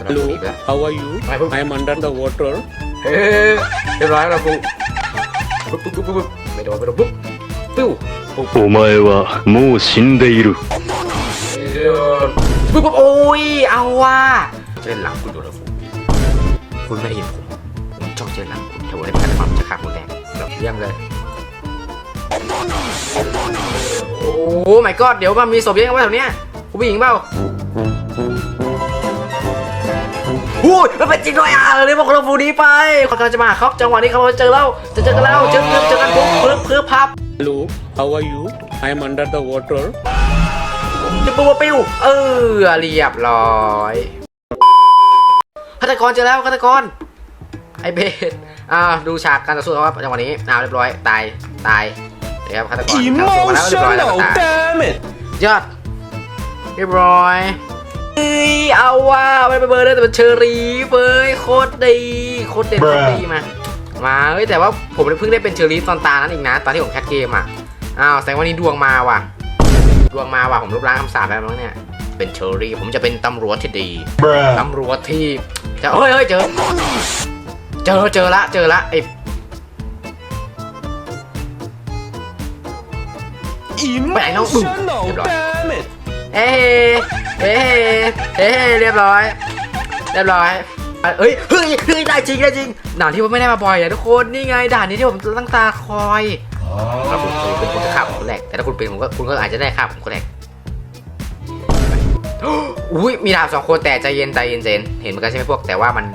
Hello, how are you? I am under the water. เฮ้ยเรียบร้อยแล้วปุ๊บปุ๊บปุ๊บปุ๊บปุ๊บไม่โดนไม่โดนปุ๊บปิ้วปุ๊บ お前はもう死んでいる。 ปุ๊บปุ๊บโอ้ยเอาว่ะเล่นหลังคุณโดนแล้วปุ๊บคุณไม่ได้เห็นผมผมจ้องเจอหลังคุณถ้าผมได้พลาดความจะฆ่าคุณแดงแบบเยี่ยมเลยโอ้โหไม่ก็เดี๋ยวมันมีศพเยอะไว้แถวเนี้ยคุณผู้หญิงเปล่า อุ้ยมันเป็นจริงด้วยอะเลยบอกเราฟูนี้ไปเขากำลังจะมาครับ จังหวะนี้เขาเจอแล้วจะเจอกันแล้วเจอเจอเจอกันปุ๊บเพิ่มเพิ่มพับ Hello, how are you? I am under the water. จะปูปิ้วเออเรียบร้อยฆาตกรเจอแล้วฆาตกรไอเบสอ่าดูฉากการต่อสู้ครับจังหวะนี้อ่าเรียบร้อยตายตายเดี๋ยวครับฆาตกรเข้าสู้มาแล้วเรียบร้อยแล้วก็ตาย damn it ยอดเรียบร้อย เฮ้ยเอาว่าไม่ไปเบอร์เลยแต่เป็นเชอรี่เฟ้ยโคตรดีโคตรเด็ดโคตรดีมามาเฮ้ยแต่ว่าผมเพิ่งได้เป็นเชอรี่ตอนตานั้นอีกนะ ตอนที่ผมแคสเกมอะอ้าวแสดงว่านี่ดวงมาว่ะดวงมาว่ะผมลบล้างคำสาปแล้วมั้งเนี่ยเป็นเชอรี่ผมจะเป็นตำรวจที่ดีตำรวจที่จะเฮ้ยเฮ้ยเจอ เจอเจอละเจอละไอ้ emotional Rebra. damn it เอ้ เอ้เอ้เรียบร้อย เรียบร้อยเอ้ยเฮ้ยเฮ้ยได้จริงได้จริงด่านที่ผมไม่ได้มาบ่อยอะทุกคนนี่ไงด่านนี้ที่ผมตั้งตาคอยถ้าผมเป็นคนจะฆ่าผมคนแรกแต่ถ้าคุณเป็นผมก็คุณก็อาจจะได้ฆ่าผมคนแรกอุ้ยมีดาบสองคนแต่ใจเย็นใจเย็นใจเย็นเห็นเหมือนกันใช่ไหมพวกแต่ว่ามัน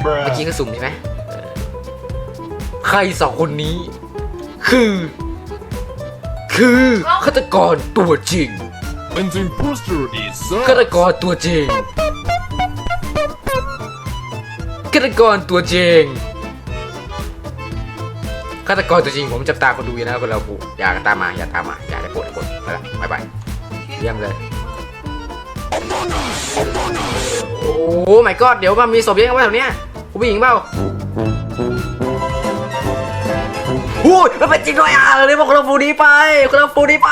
เมื่อกี้คือสุ่มใช่ไหมเออใครสองคนนี้ คือ คือฆาตกรตัวจริง An imposter is ฆาตกรตัวจริงฆาตกรตัวจริงฆาตกรตัวจริงผมจับตาคนดูอยู่นะคนเราผูอย่าตามมาอย่าตามมาอย่าได้โปรดได้โปรดไปละบายบายเยี่ยมเลย โอ้โหไม่ก็เดี๋ยวมันมีศพเยอะไว้แถวเนี้ยคุณผู้หญิงเปล่าอุ้ยมันเป็นจริงด้วยอะเลยบอกคนละฟูนี้ไปคนละฟูนี้ไป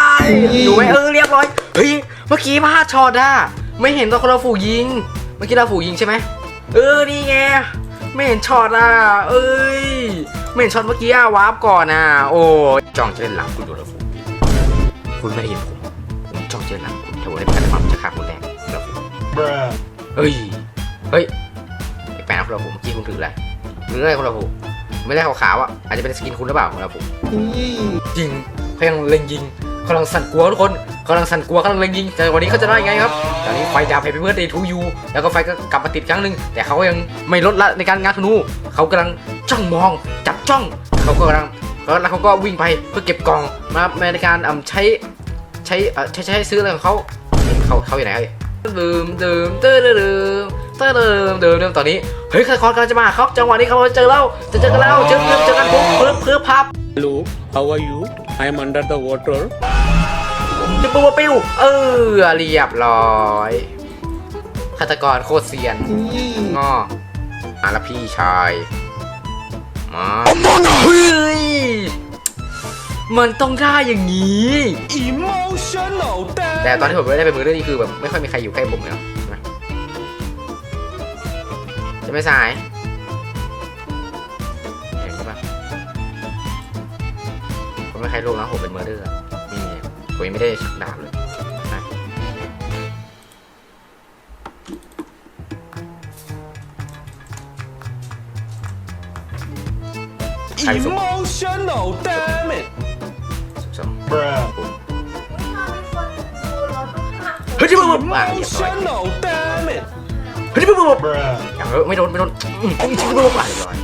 อยู่ไหมเออเรียบร้อย เฮ้ย เมื่อกี้พลาดช็อตอะไม่เห็นตอนคนละฟูยิง เมื่อกี้เราฟูยิงใช่ไหม เออ นี่ไง ไม่เห็นช็อตอะเอ้ย ไม่เห็นช็อตเมื่อกี้อะวาร์ปก่อนอะโอ้ยจ้องจะเล่นหลังคุณดูแล้วฟูคุณไม่ได้เห็นผมผมจ้องจะเล่นหลังคุณถ้าผมได้พลาดความจะฆ่าคุณแดงแล้วฟูเฮ้ย เฮ้ยไอ้แปลกนะคุณเราผมเมื่อกี้คุณถืออะไรหรืออะไรคุณเราผมไม่ได้ขาวๆอะอาจจะเป็นสกินคุณหรือเปล่าคุณเราผมยิงเขายังเล็งยิงเขา กำลังสั่นกลัวทุกคนเขากำลังสั่นกลัวเขากำลังเล็งยิงแต่วันนี้เขาจะได้ไงครับตอนนี้ไฟดับให้เพื่อนเดย์ทูยูแล้วก็ไฟก็กลับมาติดครั้งหนึ่งแต่เขายังไม่ลดละในการงานธนูเขากำลังจ้องมองจับจ้องเขาก็กำลังแล้วเขาก็วิ่งไปเพื่อเก็บกล่องมาในการอ่ำใช้ใช้ใช้ใช้ซื้ออะไรของเขาเขาเขาอยู่ไหนเอ่ยดื่มดืมเติมเติมเติมเติมเติมเติมตอนนี้เฮ้ยใครคอนกำลังจะมาครับจังหวะนี้เขาเจอแล้วจะเจอกันแล้วเจอเจอเจอกันปุ๊บเพิ่มเพิ่มพับ Hello, how are you? I am under the water. จะปูปิ้ว เออ เรียบร้อยฆาตกรโคตรเซียนงอมาละพี่ชาย มาเฮ้ยมันต้องได้อย่างนี้ emotional แต่ damn ตอนที่ผมไม่ได้เป็นมือเรื่องนี้คือแบบไม่ค่อยมีใครอยู่ใกล้ผมเลยเนาะใช่ไหมจะไม่สายเห็นปะผมไม่ใครรู้นะผมเป็นมือเรื่องไม่มี ผมยังไม่ได้ชักดาบเลยใช่ใครสุด emotional damn it สองเฮ้ยที่มึงมาเรียบร้อย emotional damn it เฮ้ยที่มึงมาอย่างเออไม่โดนไม่โดนอืมจริงๆไม่โดนมาเรียบร้อย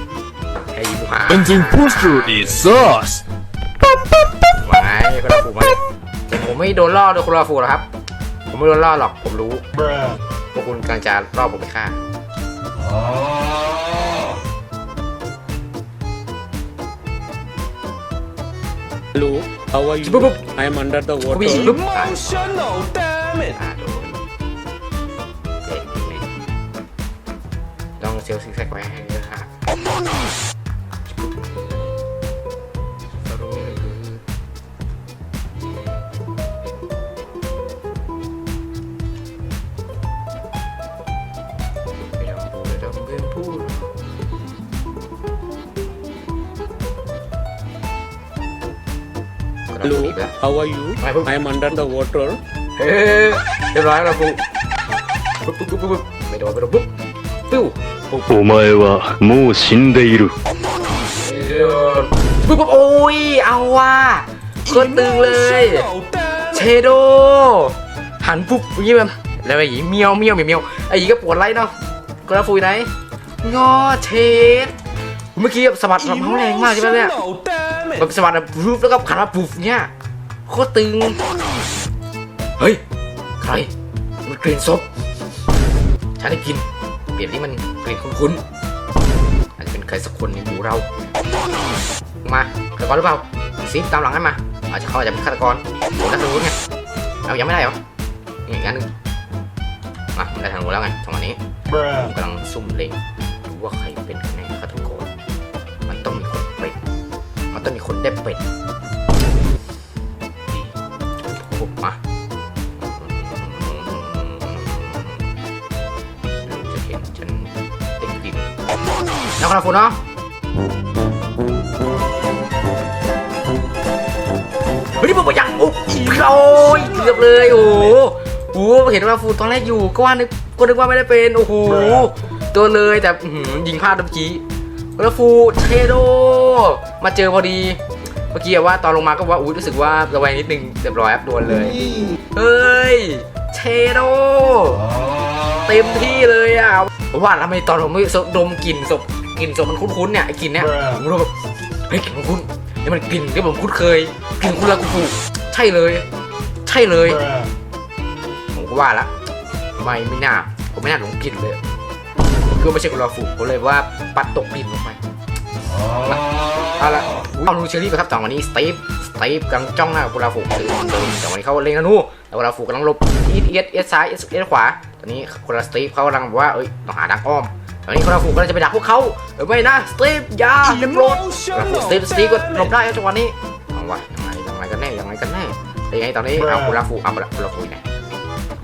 ไอ้บุหา An imposter is us ว่าไงคนละฟูมาแต่ ผมไม่โดนล่อโดนคนละฟูหรอกครับ ผมไม่โดนล่อหรอกผมรู้พวกคุณกำลังจะล่อผมไปฆ่า Hello, how are you? Boop, boop. I am under the ผู้หญิง water. ปุ๊บตาย emotional damn it อ่าโดนเจ๊จริงเลยต้องเซลล์ซิกแซกไว้ให้เยอะค่ะ Hello, หนีไปแล้ว how are you? Hi, Boop. I am under the water. เฮ้ยเรียบร้อยแล้วเราฟูปุ๊บปุ๊บปุ๊บปุ๊บไม่โดนไม่โดนปุ๊บปิ้ว お前はもう死んでいる。 ปุ๊บปุ๊บโอ้ยเอาว่ะโคนตึงเลย 真老 เช damn it โด หันปุ๊บอย่างงี้แบบแล้วไอ้หยีเมียวเมียวเมียวเมียวไอ้หยีก็ปวดไล่เนาะกระฟูไหนงอเชดเมื่อกี้แบบสะบัดแบบเขาแรงมากใช่ไหมเนี่ย 真老 damn แบบ it สะบัดแบบปุ๊บแล้วก็ขันมาปุ๊บเนี่ยโคตรตึง เฮ้ย ใคร มันกลิ่นศพฉันได้กลิน เปลี่ยนที่มันกลิ่นคุ้นๆอาจจะเป็นใครสักคนในหมู่เรา มาฆาตกรหรือเปล่าซีฟตามหลังให้มา อาจจะเขาอาจจะเป็นฆาตกรหรือนักรู้ไงเอายังไม่ได้เหรอนี่อีกอันหนึงมาได้ทางรู้แล้วไงจังหวะนี้ผมกำลังซุ่มเล็งดูว่าใครเป็นกันแน่ฆาตกร มันต้องมีคนได้เป็นปุ๊บมาจะเห็นฉันเด็กดิบแล้วครับคุณเนาะเฮ้ยผมยังอุ๊บโอ้ยเกือบเลยโอ้โหโอ้โหเห็นว่าฟูตอนแรกอยู่ก็ว่านึกก็นึกว่าไม่ได้เป็นโอ้โหตัวเลยแต่อื้อหือยิงพลาดเมื่อกี้ แล้วฟูเทโด มาเจอพอดี เมื่อกี้อะว่าตอนลงมาก็ว่าอุ้ยรู้สึกว่าระแวงนิดนึงเรียบร้อยครับโดนเลย เฮ้ยเชโด เต็มที่เลยอะผมว่าทำไมตอนผมไม่ดมกลิ่นศพกลิ่นศพมันคุ้นๆเนี่ยไอ้กลิ่นเนี่ยผมรู้แบบเฮ้ยกลิ่นมันคุ้นนี่มันกลิ่นที่ผมคุ้นเคยกลิ่นคุณลากูฟูใช่เลย ใช่เลย ผมก็ว่าละไม่ไม่น่าผมไม่น่าหลงกลิ่นเลย คือไม่ใช่คุณลาฟูผมเลยว่าปัดตกกลิ่นลงไปเอาละเอาลูเชอรี่ไปครับจังหวะนี้สตีฟสตีฟกำลังจ้องหน้ากับคุณลาฟูตื่นตื่นจังหวะนี้เขาเล็งธนูแล้วคุณลาฟูกำลังหลบอีดเอียดเอียดซ้ายเอียดเอียดขวาตอนนี้คุณลาสตีฟเขากำลังบอกว่าเอ้ยต้องหาทางอ้อมตอนนี้คุณลาฟูกำลังจะไปดักพวกเขาเออไม่นะสตีฟอย่าอย่าโปรดสตีฟสตีฟก็หลบได้ครับจังหวะนี้เอาวะยังไงยังไงกันแน่ยังไงกันแน่แต่ยังไงตอนนี้เอาคุณลาฟูเอาคุณลาคุณลาฟูอยู่ไหน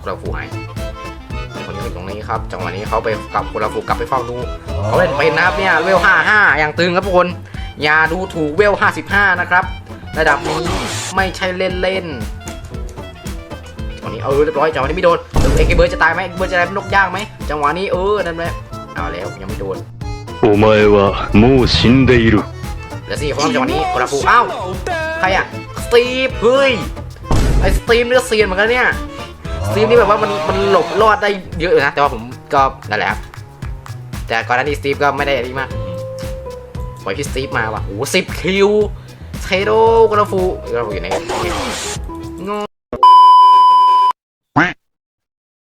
คุณลาฟูหายคนนีู้่ตรงนี้ครับ จังหวะนี้เขาไปกลับคุลาฟูกลับไปเฝ้าดูเขาเล่นเป็นนะครับเนี่ยเวล55 อย่างตึงครับทุกคนอย่าดูถูกเวล55 นะครับ ระดับนี้ไม่ใช่เล่นเล่นวันนี้เออเรียบร้อยจังหวะนี้ไม่โดนเอ็กเบิร์จะตายไหมเบิร์จะได้นกย่างไหมจังหวะนี้เออนั่นแหละเอาแล้วยังไม่โดนโอ้ไม่ว่ามูชินเดรุเดี๋ยวสิคนจังหวะนี้คุราฟุอ้าวใครอะสตีฟเฮ้ยไอสตีฟเนื้อเซียนเหมือนกันเนี่ย สตีฟนี่แบบว่ามันมันหลบรอดได้เยอะอยู่นะ แต่ว่าผมก็นั่นแหละครับ แต่ก่อนหน้านี้สตีฟก็ไม่ได้อะไรมากปล่อยพี่สตีฟมาว่ะโอ้สิบคิวเทโดกราฟูกราฟูอยู่ไหน